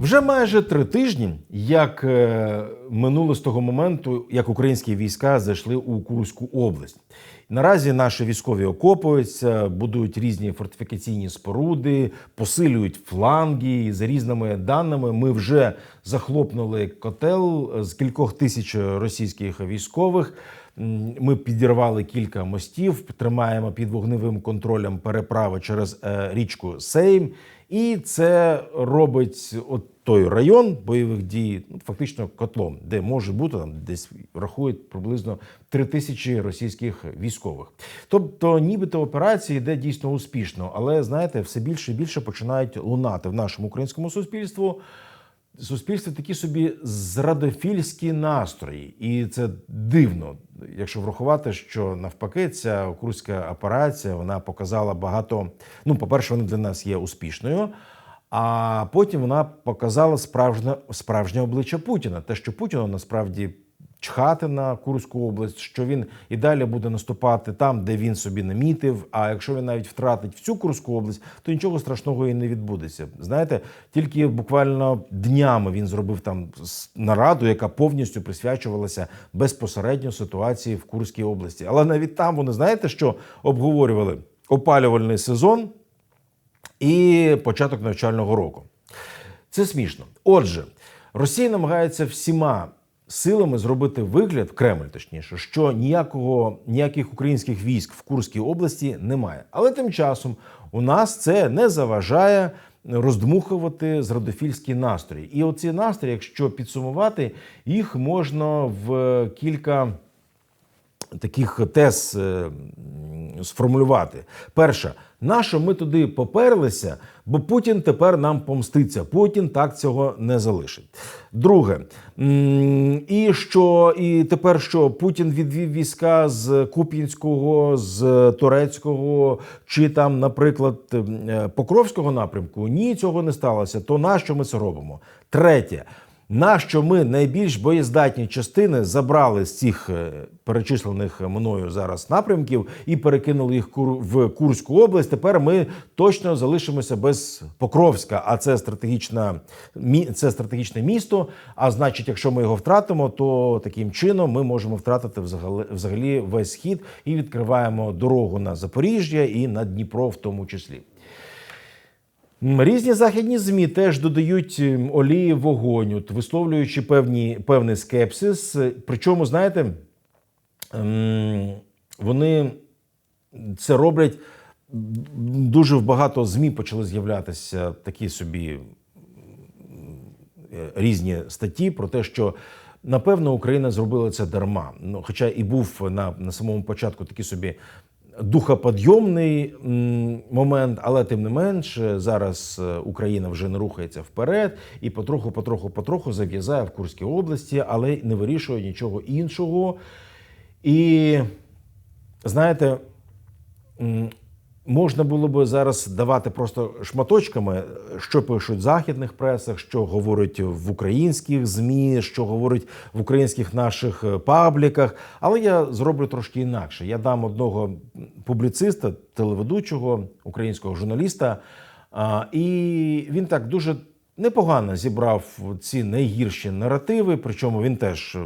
Вже майже три тижні, як е, минуло з того моменту, як українські війська зайшли у Курську область. Наразі наші військові окопуються, будують різні фортифікаційні споруди, посилюють фланги. За різними даними, ми вже захлопнули котел з кількох тисяч російських військових. Ми підірвали кілька мостів, тримаємо під вогневим контролем переправи через е, річку Сейм. І це робить от той район бойових дій, ну, фактично котлом, де може бути там десь рахують приблизно три тисячі російських військових. Тобто, нібито операція йде дійсно успішно, але знаєте, все більше і більше починають лунати в нашому українському суспільству. Суспільстві такі собі зрадофільські настрої, і це дивно, якщо врахувати, що навпаки, ця окрузька операція вона показала багато. Ну, по-перше, вона для нас є успішною. А потім вона показала справжнє справжнє обличчя Путіна. Те, що Путіну насправді чхати на Курську область, що він і далі буде наступати там, де він собі намітив. А якщо він навіть втратить всю Курську область, то нічого страшного і не відбудеться. Знаєте, тільки буквально днями він зробив там нараду, яка повністю присвячувалася безпосередньо ситуації в Курській області. Але навіть там вони знаєте, що обговорювали опалювальний сезон і початок навчального року. Це смішно. Отже, Росія намагається всіма силами зробити вигляд, Кремль точніше, що ніякого ніяких українських військ в Курській області немає. Але тим часом у нас це не заважає роздмухувати зрадофільські настрої. І оці настрої, якщо підсумувати, їх можна в кілька таких тез е, сформулювати. Перше, нащо ми туди поперлися, бо Путін тепер нам помститься. Путін так цього не залишить. Друге, і що і тепер що Путін відвів війська з Куп'янського, з Турецького чи там, наприклад, е, Покровського напрямку? Ні, цього не сталося. То нащо ми це робимо? Третє. Нащо ми найбільш боєздатні частини забрали з цих е, перечислених мною зараз напрямків і перекинули їх в Курську область? Тепер ми точно залишимося без Покровська, а це стратегічна це стратегічне місто. А значить, якщо ми його втратимо, то таким чином ми можемо втратити взагалі, взагалі весь схід і відкриваємо дорогу на Запоріжжя і на Дніпро, в тому числі. Різні західні змі теж додають ем, олії в вогонь, висловлюючи певні, певний скепсис. Причому, знаєте, ем, вони це роблять дуже багато змі почали з'являтися такі собі е, різні статті про те, що напевно Україна зробила це дарма. Ну, хоча і був на, на самому початку такий собі духоподйомний момент, але тим не менш е, зараз е, Україна вже не рухається вперед і потроху, потроху, потроху зав'язає в Курській області, але не вирішує нічого іншого. І знаєте, можна було би зараз давати просто шматочками, що пишуть в західних пресах, що говорить в українських змі, що говорить в українських наших е, пабліках. Але я зроблю трошки інакше. Я дам одного публіциста, телеведучого, українського журналіста, і він так дуже. Непогано зібрав ці найгірші наративи, причому він теж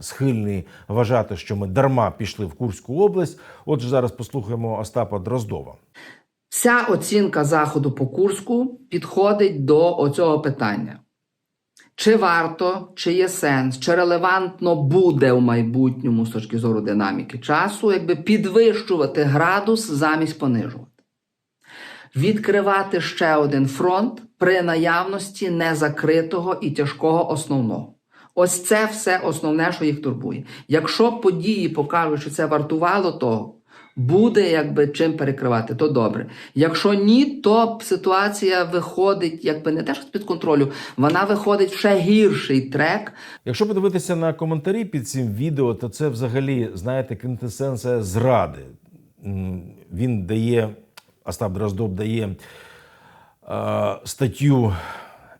схильний вважати, що ми дарма пішли в Курську область. Отже, зараз послухаємо Остапа Дроздова. Вся оцінка заходу по Курську підходить до оцього питання. Чи варто, чи є сенс, чи релевантно буде в майбутньому з точки зору динаміки часу, якби підвищувати градус замість понижувати. Відкривати ще один фронт при наявності незакритого і тяжкого основного. Ось це все основне, що їх турбує. Якщо події покажуть, що це вартувало того, буде якби чим перекривати, то добре. Якщо ні, то ситуація виходить, якби не те, що з-під контролю, вона виходить в ще гірший трек, Якщо подивитися на коментарі під цим відео, то це взагалі, знаєте, квінтесенція зради. Він дає, Остап Дроздов дає е, статтю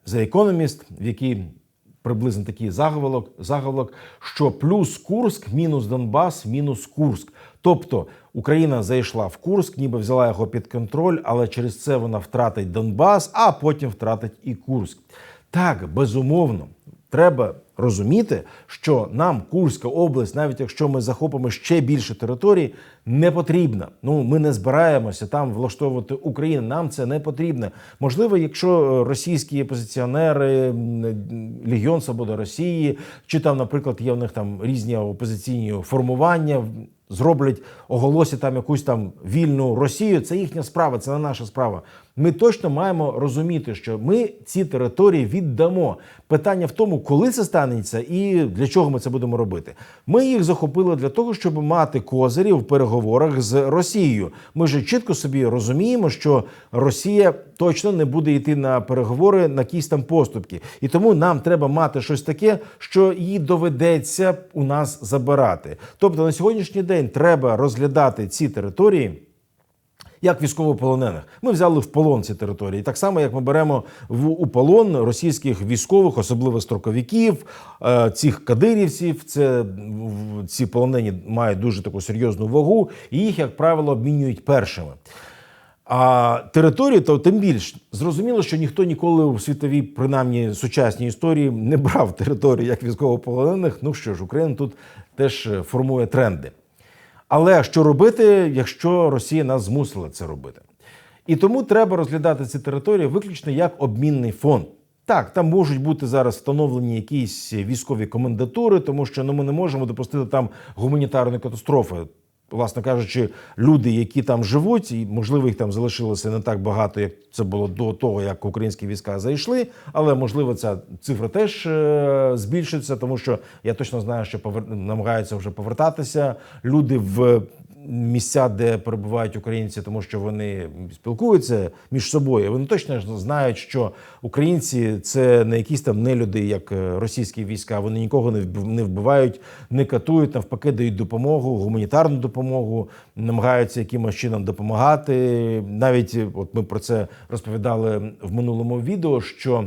The Economist, в якій приблизно такий заголовок, заголовок, що плюс Курск, мінус Донбас, мінус Курск. Тобто Україна зайшла в Курск, ніби взяла його під контроль, але через це вона втратить Донбас, а потім втратить і Курск. Так, безумовно, треба розуміти, що нам Курська область, навіть якщо ми захопимо ще більше територій, не потрібна. Ну ми не збираємося там влаштовувати Україну. Нам це не потрібно. Можливо, якщо російські опозиціонери, Легіон Свободи Росії, чи там, наприклад, є в них там різні опозиційні формування. Зроблять, оголосять там якусь там вільну Росію. Це їхня справа, це не наша справа. Ми точно маємо розуміти, що ми ці території віддамо. Питання в тому, коли це станеться і для чого ми це будемо робити. Ми їх захопили для того, щоб мати козирі в переговорах з Росією. Ми ж чітко собі розуміємо, що Росія точно не буде йти на переговори на якісь там поступки, і тому нам треба мати щось таке, що їй доведеться у нас забирати. Тобто на сьогоднішній день треба розглядати ці території. Як військовополонених, ми взяли в полон ці території, так само як ми беремо в у полон російських військових, особливо строковиків, е, цих кадирівців. Це ці полонені мають дуже таку серйозну вагу, і їх, як правило, обмінюють першими. А території, то тим більш зрозуміло, що ніхто ніколи у світовій, принаймні сучасній історії, не брав територію як військовополонених. Ну що ж, Україна тут теж е, формує тренди. Але що робити, якщо Росія нас змусила це робити? І тому треба розглядати ці території виключно як обмінний фонд. Так, там можуть бути зараз встановлені якісь військові комендатури, тому що ну, ми не можемо допустити там гуманітарної катастрофи. Власне кажучи, люди, які там живуть, і можливо їх там залишилося не так багато, як це було до того, як українські війська зайшли. Але можливо ця цифра теж е, збільшиться, тому що я точно знаю, що повер... намагаються вже повертатися люди в місця, де перебувають українці, тому що вони спілкуються між собою. Вони точно знають, що українці це не якісь там нелюди, як е, російські війська. Вони нікого не вбив- вбивають, не катують, навпаки, дають допомогу, гуманітарну допомогу, намагаються якимось чином допомагати. Навіть е, от ми про це розповідали в минулому відео, що.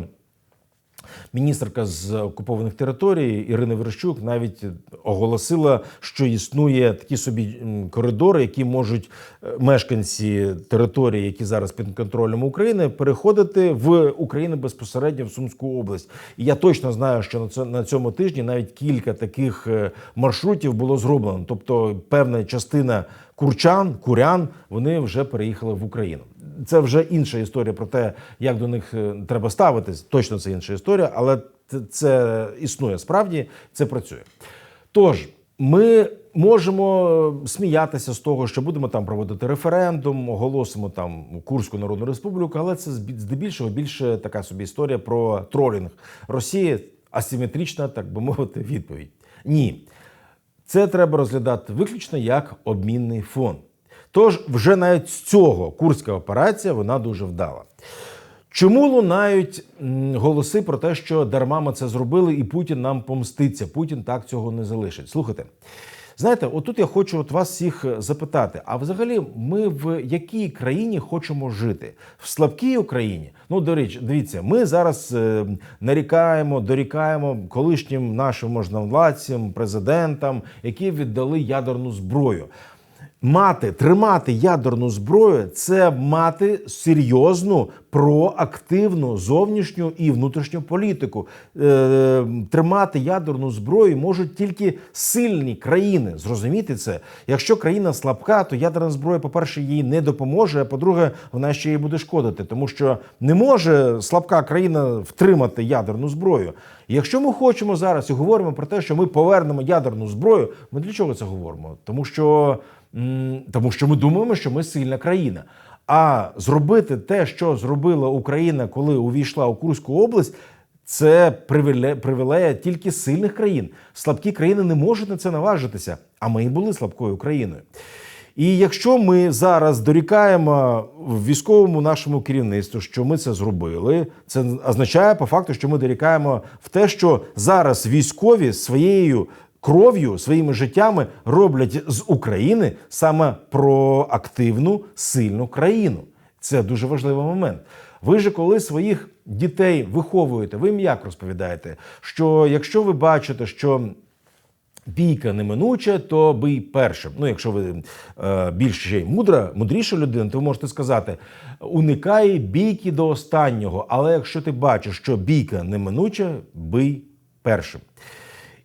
Міністерка з окупованих територій Ірина Верещук навіть оголосила, що існує такі собі коридори, які можуть е, мешканці території, які зараз під контролем України, переходити в Україну безпосередньо в Сумську область. І я точно знаю, що на цьому тижні навіть кілька таких е, маршрутів було зроблено. Тобто, певна частина курчан, курян, вони вже переїхали в Україну. Це вже інша історія про те, як до них е, треба ставитись. Точно це інша історія, але це, існує справді, це працює. Тож ми можемо е, сміятися з того, що будемо там проводити референдум, оголосимо там Курську Народну Республіку, але це здебільшого більше така собі історія про тролінг Росії, асиметрична, так би мовити, відповідь. Ні. Це треба розглядати виключно як обмінний фонд. Тож вже навіть з цього курська операція вона дуже вдала. Чому лунають голоси про те, що дарма ми це зробили, і Путін нам помститься? Путін так цього не залишить. Слухайте, знаєте, отут я хочу от вас всіх е, запитати: а взагалі, ми в якій країні хочемо жити? В слабкій Україні? Ну, до речі, дивіться, ми зараз е, нарікаємо, дорікаємо колишнім нашим можновладцям, президентам, які віддали ядерну зброю. Мати, тримати ядерну зброю це мати серйозну проактивну зовнішню і внутрішню політику. Е, тримати ядерну зброю можуть тільки сильні країни. Зрозуміти це. Якщо країна слабка, то ядерна зброя, по-перше, їй не допоможе. А по-друге, вона ще їй буде шкодити, тому що не може слабка країна втримати ядерну зброю. Якщо ми хочемо зараз і говоримо про те, що ми повернемо ядерну зброю, ми для чого це говоримо? Тому що, тому що ми думаємо, що ми сильна країна. А зробити те, що зробила Україна, коли увійшла у Курську область, це привіле- привілея тільки сильних країн. Слабкі країни не можуть на це наважитися. А ми і були слабкою країною. І якщо ми зараз дорікаємо військовому нашому керівництву, що ми це зробили, це означає по факту, що ми дорікаємо в те, що зараз військові своєю кров'ю, своїми життями роблять з України саме проактивну сильну країну. Це дуже важливий момент. Ви ж коли своїх дітей виховуєте, ви їм як розповідаєте, що якщо ви бачите, що бійка неминуча, то бий першим. Ну, якщо ви е, більш ще й мудра, мудріша людина, то ви можете сказати: уникай бійки до останнього. Але якщо ти бачиш, що бійка неминуча, бий першим.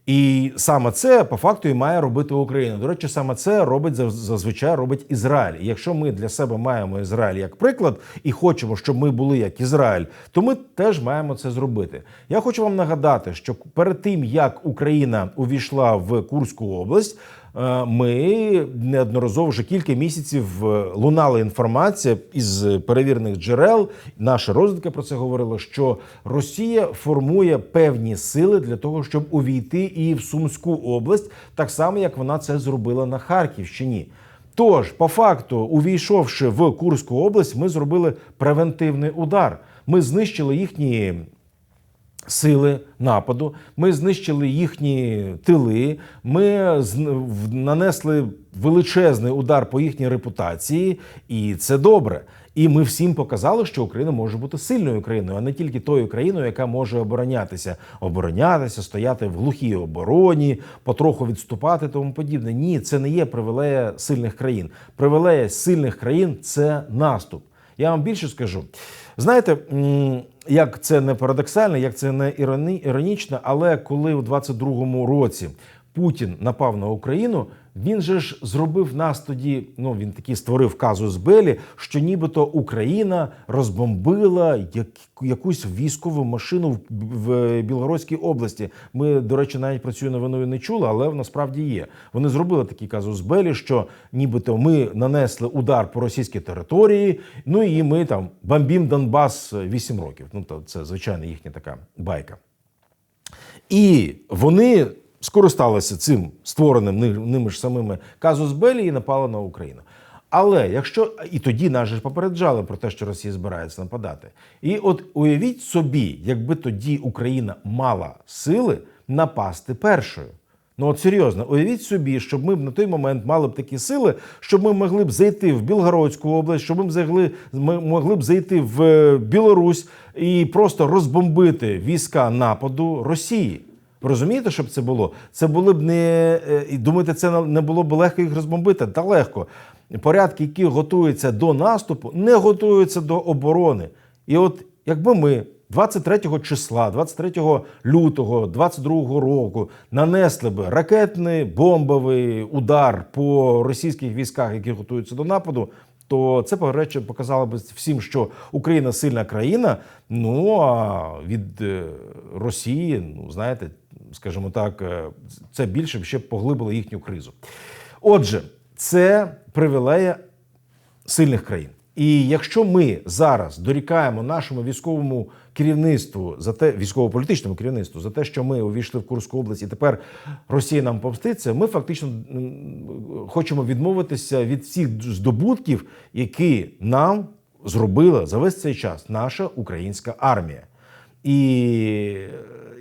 І саме це по факту і має робити Україна. До речі, саме це робить зазвичай робить Ізраїль. І якщо ми для себе маємо Ізраїль як приклад і хочемо, щоб ми були як Ізраїль, то ми теж маємо це зробити. Я хочу вам нагадати, що перед тим як Україна увійшла в Курську область. Е, Ми неодноразово вже кілька місяців е, лунала інформація із перевірених джерел. Наша розвідка про це говорила, що Росія формує певні сили для того, щоб увійти і в Сумську область, так само як вона це зробила на Харківщині. Тож, по факту, увійшовши в Курську область, ми зробили превентивний удар. Ми знищили їхні сили нападу. Ми знищили їхні тили. Ми нанесли величезний удар по їхній репутації, і це добре. І ми всім показали, що Україна може бути сильною країною, а не тільки тою країною, яка може оборонятися, оборонятися, стояти в глухій обороні, потроху відступати, тому подібне. Ні, це не є привілея сильних країн. Привілея сильних країн це наступ. Я вам більше скажу. Знаєте, як це не парадоксально, як це не іроні- іронічно, але коли у 22-му році Путін напав на Україну, він же ж зробив нас тоді. Ну він такий створив казус Белі, що нібито Україна розбомбила як, якусь військову машину в, Білгородській області. Ми, до речі, навіть про цю новину не чули, але насправді є. Вони зробили такий казус Белі, що нібито ми нанесли удар по російській території. Ну і ми там бомбім Донбас 8 років. Ну то це звичайно їхня така байка. І вони скористалися цим створеним ними ж самими казус Белі і напали на Україну. Але якщо і тоді нас же попереджали про те, що Росія збирається нападати. І от уявіть собі, якби тоді Україна мала сили напасти першою. Ну от серйозно, уявіть собі, щоб ми на той момент мали б такі сили, щоб ми могли б зайти в Білгородську область, щоб ми зайгли, ми могли б зайти в е, Білорусь і просто розбомбити війська нападу Росії. Розумієте, щоб це було? Це було б не е, і думаєте, це не було б легко їх розбомбити? Та легко. Порядки, які готуються до наступу, не готуються до оборони. І от якби ми 23 числа, 23 лютого 22 року нанесли б ракетний бомбовий удар по російських військах, які готуються до нападу, то це по речі показало б всім, що Україна сильна країна. Ну а від е, Росії, ну знаєте, скажімо так, е, це більше б ще поглибило їхню кризу. Отже, це привілея сильних країн. І якщо ми зараз дорікаємо нашому військовому керівництву за те, військово-політичному керівництву за те, що ми увійшли в Курську область, і тепер Росія нам помститься, ми фактично хочемо відмовитися від всіх здобутків, які нам зробила за весь цей час наша українська армія. І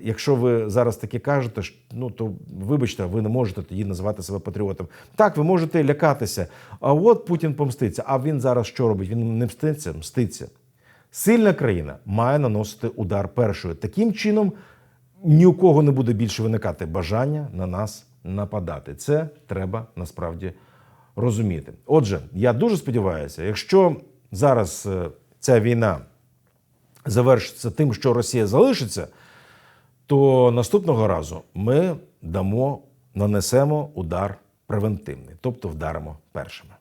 якщо ви зараз таке кажете, ну то вибачте, ви не можете тоді називати себе патріотом. Так, ви можете лякатися. А от Путін помститься. А він зараз що робить? Він не мститься, мститься. Сильна країна має наносити удар першою. Таким чином ні у кого не буде більше виникати бажання на нас нападати. Це треба насправді розуміти. Отже, я дуже сподіваюся, якщо зараз е, ця війна завершиться тим, що Росія залишиться, то наступного разу ми дамо, нанесемо удар превентивний, тобто вдаримо першими.